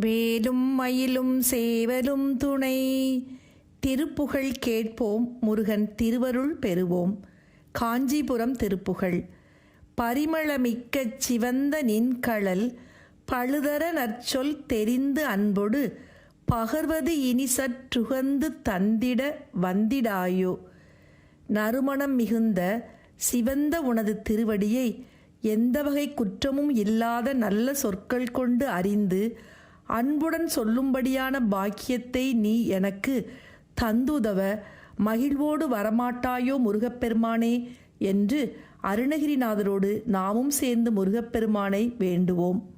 வேலும் மயிலும் சேவலும் துணை. திருப்புகழ் கேட்போம் முருகன் திருவருள் பெறுவோம். காஞ்சிபுரம் திருப்புகழ். பரிமளமிக்க சிவந்த நின்கழல் பழுதர நற்சொல் தெரிந்து அன்பொடு பகர்வது இனி சற்றுகந்து தந்திட வந்திடாயோ. நறுமணம் மிகுந்த சிவந்த உனது திருவடியை எந்த வகை குற்றமும் இல்லாத நல்ல சொற்கள் கொண்டு அறிந்து அன்புடன் சொல்லும்படியான பாக்கியத்தை நீ எனக்கு தந்துதவ மகிழ்வோடு வரமாட்டாயோ முருகப்பெருமானே என்று அருணகிரிநாதரோடு நாமும் சேர்ந்து முருகப்பெருமானை வேண்டுவோம்.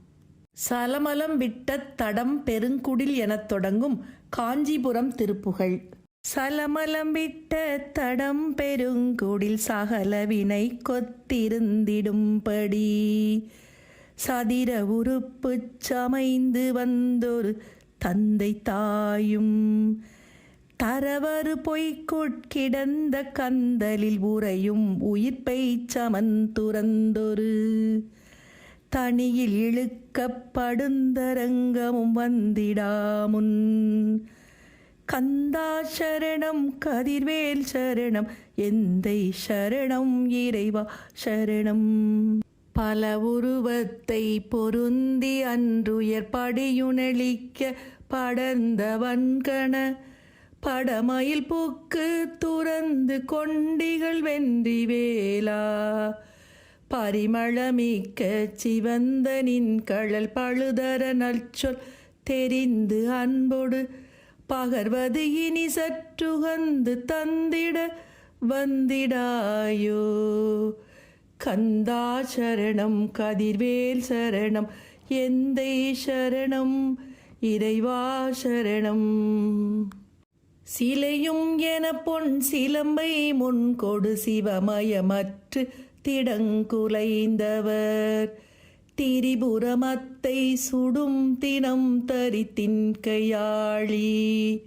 சலமலம் விட்ட தடம் பெருங்குடில் எனத் தொடங்கும் காஞ்சிபுரம் திருப்புகழ். சலமலம் விட்ட தடம் பெருங்குடில் சகலவினை கொத்திருந்திடும்படி. சதிர உறுப்பு சமைந்து வந்தொரு தந்தை தாயும். தரவறு பொய்கொட்கிடந்த கந்தலில் உறையும் உயிர்ப்பை சமந்துறந்தொரு தனியில் இழுக்கப்படுந்தரங்கமும் வந்திடாமுன் கந்தா சரணம் கதிர்வேல் சரணம் எந்தை சரணம் இறைவா சரணம். பல உருவத்தை பொருந்தி அன்றுயர் படியுணளிக்க படர்ந்த வன்கண படமயில் பூக்கு துறந்து கொண்டிகள் வென்றி வேலா. பரிமளமிக்க சிவந்தனின் கழல் பழுதர நற்சொல் தெரிந்து அன்போடு பகர்வது இனி சற்றுகந்து தந்திட வந்திடாயோ. கந்தா சரணம் கதிர்வேல் சரணம் எந்தை சரணம் இறைவா சரணம். சிலையும் என பொன் சிலம்பை முன் கொடு சிவமயமற்று திடங்குலைந்தவர். திரிபுரமத்தை சுடும் தினம் தரித்தின் கையாளி.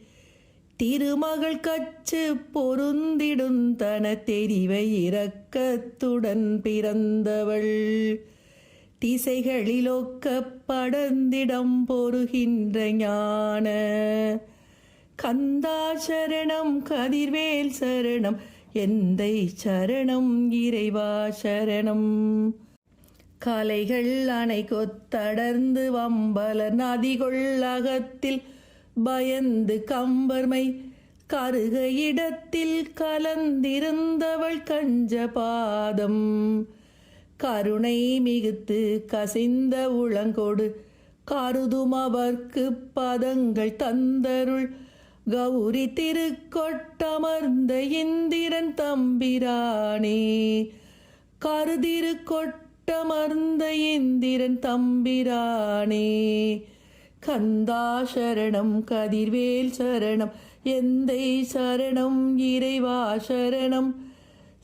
திருமகள் கச்சு பொருந்திடும் தன தெரிவை இரக்கத்துடன் பிறந்தவள். திசைகளிலொக்க படந்திடம் பொறுகின்ற ஞான. கந்தா சரணம் கதிர்வேல் சரணம் எந்தை சரணம் இறைவா சரணம். கலைகள் அணை கொத்தடர்ந்து வம்பலர் நதிகொள் அகத்தில் பயந்து கம்பர்மை கருக இடத்தில் கலந்திருந்தவள் கஞ்ச பாதம் கருணை மிகுத்து கசிந்த உளங்கோடு கருதும் அவர்க்கு பதங்கள் தந்தருள் கௌரி திருக்கொட்டமர்ந்த இந்திரன் தம்பிரானே. கருதிரு கொட்டமர்ந்த இந்திரன் தம்பிரானே. கந்தா சரணம் கதிர்வேல் சரணம் எந்தை சரணம் இறைவா சரணம்.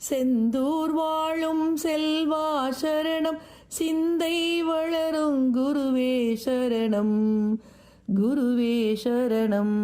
செந்தூர் வாழும் செல்வா சரணம் சிந்தை வளரும் குருவே சரணம் குருவே சரணம்.